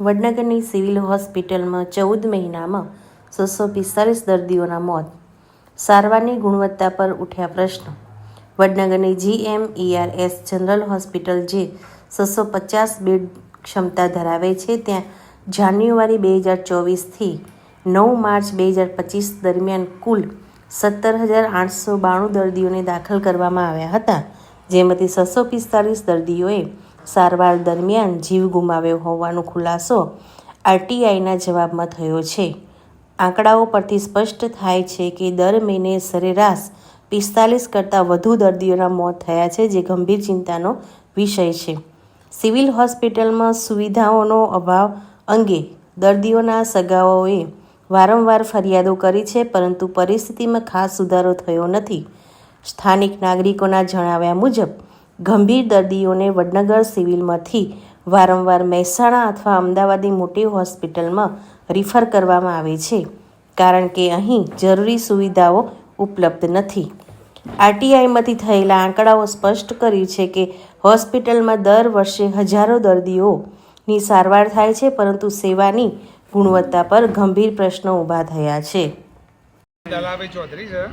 વડનગરની civil હોસ્પિટલમાં ચૌદ મહિનામાં છસો પિસ્તાલીસ દર્દીઓના મોત. સારવારની ગુણવત્તા પર ઉઠ્યા પ્રશ્નો. વડનગરની જીએમઈઆરએસ જનરલ હોસ્પિટલ જે છસો પચાસ બેડ ક્ષમતા ધરાવે છે, ત્યાં જાન્યુઆરી બે હજાર ચોવીસથી નવ માર્ચ બે હજાર પચીસ દરમિયાન કુલ સત્તર હજાર આઠસો બાણું દર્દીઓને દાખલ કરવામાં આવ્યા હતા, જેમાંથી છસો પિસ્તાલીસ દર્દીઓએ સારવાર દરમિયાન જીવ ગુમાવ્યો હોવાનો ખુલાસો આરટીઆઈના જવાબમાં થયો છે. આંકડાઓ પરથી સ્પષ્ટ થાય છે કે દર મહિને સરેરાશ પિસ્તાલીસ કરતાં વધુ દર્દીઓના મોત થયા છે, જે ગંભીર ચિંતાનો વિષય છે. સિવિલ હોસ્પિટલમાં સુવિધાઓનો અભાવ અંગે દર્દીઓના સગાઓએ વારંવાર ફરિયાદો કરી છે, પરંતુ પરિસ્થિતિમાં ખાસ સુધારો થયો નથી. સ્થાનિક નાગરિકોના જણાવ્યા મુજબ ગંભીર દર્દીઓને વડનગર સિવિલમાંથી વારંવાર મહેસાણા અથવા અમદાવાદની મોટી હોસ્પિટલમાં રિફર કરવામાં આવે છે, કારણ કે અહીં જરૂરી સુવિધાઓ ઉપલબ્ધ નથી. આરટીઆઈમાંથી થયેલા આંકડાઓ સ્પષ્ટ કર્યું છે કે હોસ્પિટલમાં દર વર્ષે હજારો દર્દીઓની સારવાર થાય છે, પરંતુ સેવાની ગુણવત્તા પર ગંભીર પ્રશ્નો ઊભા થયા છે. દલાભાઈ ચૌધરી છે.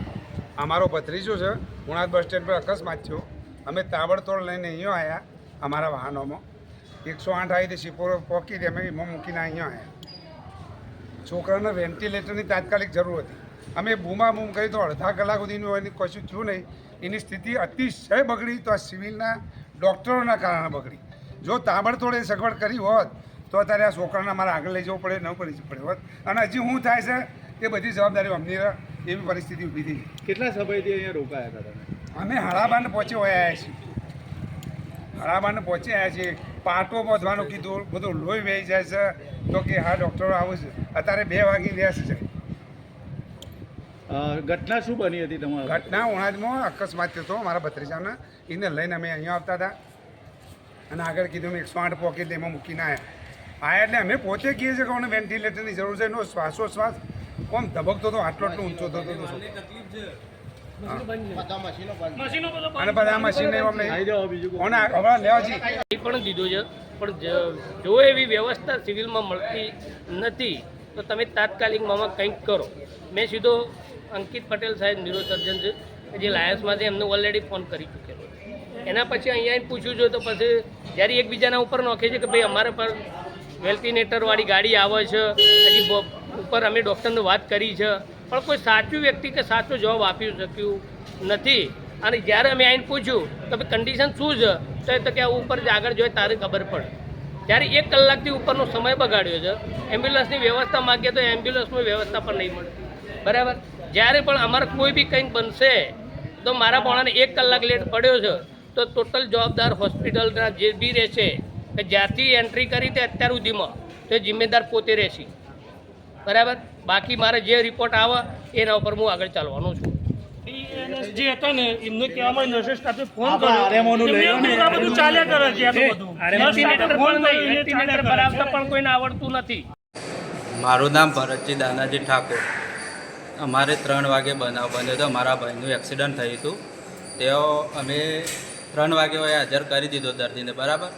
અમારો ભત્રીજો છે. ગુણાદ બસ સ્ટેન્ડ પર અકસ્માત થયો. અમે તાબડતોડ લઈને અહીંયા આવ્યા અમારા વાહનોમાં. એકસો આઠ આવી હતી સિપોરો પહોંચી હતી અમે એમાં મૂકીને અહીંયા આવ્યા. છોકરાને વેન્ટિલેટરની તાત્કાલિક જરૂર હતી. અમે બૂમા બૂમ કરી તો અડધા કલાક સુધીનું એની કશું થયું નહીં. એની સ્થિતિ અતિશય બગડી તો આ સિવિલના ડૉક્ટરોના કારણે બગડી. જો તાબડતોડ એ સગવડ કરી હોત, તો અત્યારે આ છોકરાને અમારે આગળ લઈ જવું પડે, ન પડી પડે હોત. અને હજી શું થાય છે, એ બધી જવાબદારી અમની એવી પરિસ્થિતિ ઊભી થઈ કેટલા સમયથી અહીંયા રોકાયા હતા તમે? અમે હળાબાને પહોંચી વયા છીએ. હળાબાને પહોંચી આવ્યા છીએ. પાટો પહોંચવાનું કીધું બધું લોહી વહી જાય છે. તો કે હા ડૉક્ટરો આવું છે. અત્યારે બે વાગી રહ્યા છે ઘટના શું બની હતી તમારી ઘટના ઉણાજમાં અકસ્માત થયો હતો મારા ભત્રીજાના. એને લઈને અમે અહીંયા આવતા હતા. અને આગળ કીધું એકસો આઠ પોકેટ એમાં મૂકીને આવ્યા આયા એટલે અમે પોતે કહીએ છીએ કે અમને વેન્ટિલેટરની જરૂર છે એનો શ્વાસોશ્વાસ કોમ ધબકતો હતો આટલો આટલો ઊંચો થતો હતો. અને બધા મશીન હવે લેવા છે એ પણ દીધું છે. પણ જ- એવી વ્યવસ્થા સિવિલમાં મળતી નથી તો તમે તાત્કાલિક મામાં કંઈક કરો. મેં સીધો અંકિત પટેલ સાહેબ ન્યુરોસર્જન છે જે લાયન્સમાંથી એમને ઓલરેડી ફોન કરી ચૂકેલો એના પછી અહીંયા પૂછ્યું છે તો પછી જ્યારે એકબીજાના ઉપર નોખે છે કે ભાઈ અમારા પર વેલ્ટિનેટરવાળી ગાડી આવે છે હજી બ- ઉપર અમે ડૉક્ટરને વાત કરી છે પણ કોઈ સાચું વ્યક્તિ કે સાચો જવાબ આપી શક્યું નથી. અને જ્યારે અમે આવીને પૂછ્યું કે ભાઈ કન્ડિશન શું છે? તો એ તો કે ઉપર જ આગળ જોઈએ, તારે ખબર પડે. ત્યારે એક કલાકથી ઉપરનો સમય બગાડ્યો છે. એમ્બ્યુલન્સની વ્યવસ્થા માગીએ તો એમ્બ્યુલન્સની વ્યવસ્થા પણ નહીં મળે. બરાબર? જ્યારે પણ અમારે કોઈ બી કંઈક બનશે, તો મારા પોણાને એક કલાક લેટ પડ્યો છે, તો ટોટલ જવાબદાર હોસ્પિટલના જે બી રહેશે, કે જ્યારથી એન્ટ્રી કરી તે અત્યાર સુધીમાં, તો જિમ્મેદાર પોતે રહેશે. બરાબર? બાકી મારે જે રિપોર્ટ આવે એના ઉપર હું આગળ ચાલવાનો છું. જે હતા ને એમને કહેવામાં સ્ટાફે ફોન કર્યો. બધું ચાલ્યા કરે ફોન પણ કોઈને આવડતું નથી. મારું નામ ભરતજી દાનાજી ઠાકોર. અમારે ત્રણ વાગે બનાવ બન્યો હતો. મારા ભાઈનું એક્સિડન્ટ થયું હતું. તેઓ અમે ત્રણ વાગે હોય હાજર કરી દીધો દર્દીને બરાબર?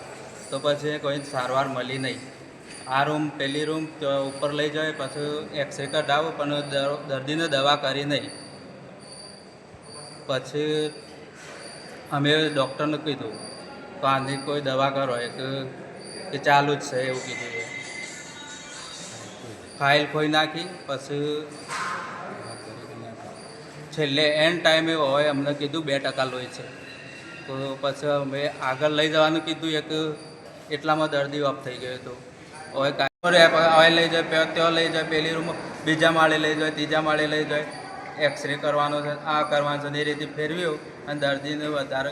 તો પછી કોઈ સારવાર મળી નહીં. આ રૂમ, પેલી રૂમ ઉપર લઈ જાય પછી એક્સરે કઢાવો પણ દર્દીને દવા કરી નહીં. પછી અમે ડૉક્ટરને કીધું, તો આની કોઈ દવા કરો. એક એ ચાલુ જ છે એવું કીધું ફાઇલ ખોઈ નાખી, પછી છેલ્લે એન્ડ ટાઈમે હોય, અમને કીધું બે ટકા લોહી છે. તો પછી અમે આગળ લઈ જવાનું કીધું, એક એટલામાં દર્દી ઓફ થઈ ગયો હતો. હવે કાંઈ હવે લઈ જાય ત્યાં લઈ જાય, પેલી રૂમ બીજા માળે લઈ જાય, ત્રીજા માળે લઈ જાય. એક્સરે કરવાનો છે, આ કરવાનું છે એ રીતે ફેરવ્યું અને દર્દીને વધારે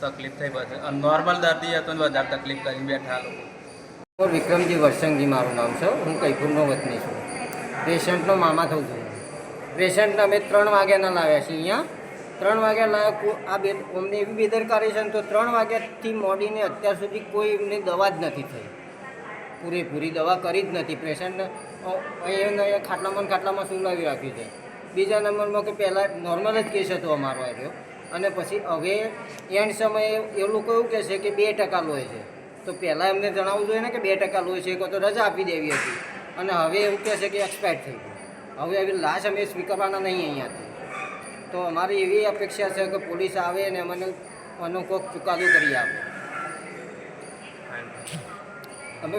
તકલીફ થઈ પછી નોર્મલ દર્દી હતો ને વધારે તકલીફ કરીને બેઠા લોકો. વિક્રમજી વરસંગજી મારું નામ છે. હું કૈપુરનો વતની છું. પેશન્ટનો મામા થઉં છું. પેશન્ટને અમે ત્રણ વાગ્યાના લાવ્યા છીએ અહીંયા. ત્રણ વાગ્યા લાવ્યા આ બે અમને એવી બેદરકારી છે ને તો ત્રણ વાગ્યાથી મોડીને અત્યાર સુધી કોઈ એમને દવા જ નથી થઈ. પૂરેપૂરી દવા કરી જ નથી. પેશન્ટ અહીંયા અહીંયા ખાટલામાં ખાટલામાં સુવડાવી રાખ્યું છે. બીજા નંબરમાં કે પહેલાં નોર્મલ જ કેસ હતો અમારો આવ્યો અને પછી હવે એન્ડ સમયે એ લોકો એવું કહે છે કે બે ટકા લોહી છે. તો પહેલાં એમને જણાવવું જોઈએ ને કે બે ટકા લોહી છે તો રજા આપી દેવી હતી. અને હવે એવું કહે છે કે એક્સપાયર થઈ ગયું. હવે એવી લાશ અમે સ્વીકારવાના નહીં અહીંયાથી. તો અમારી એવી અપેક્ષા છે કે પોલીસ આવે અને મને કોઈક ચુકાદો કરી આપે. અમે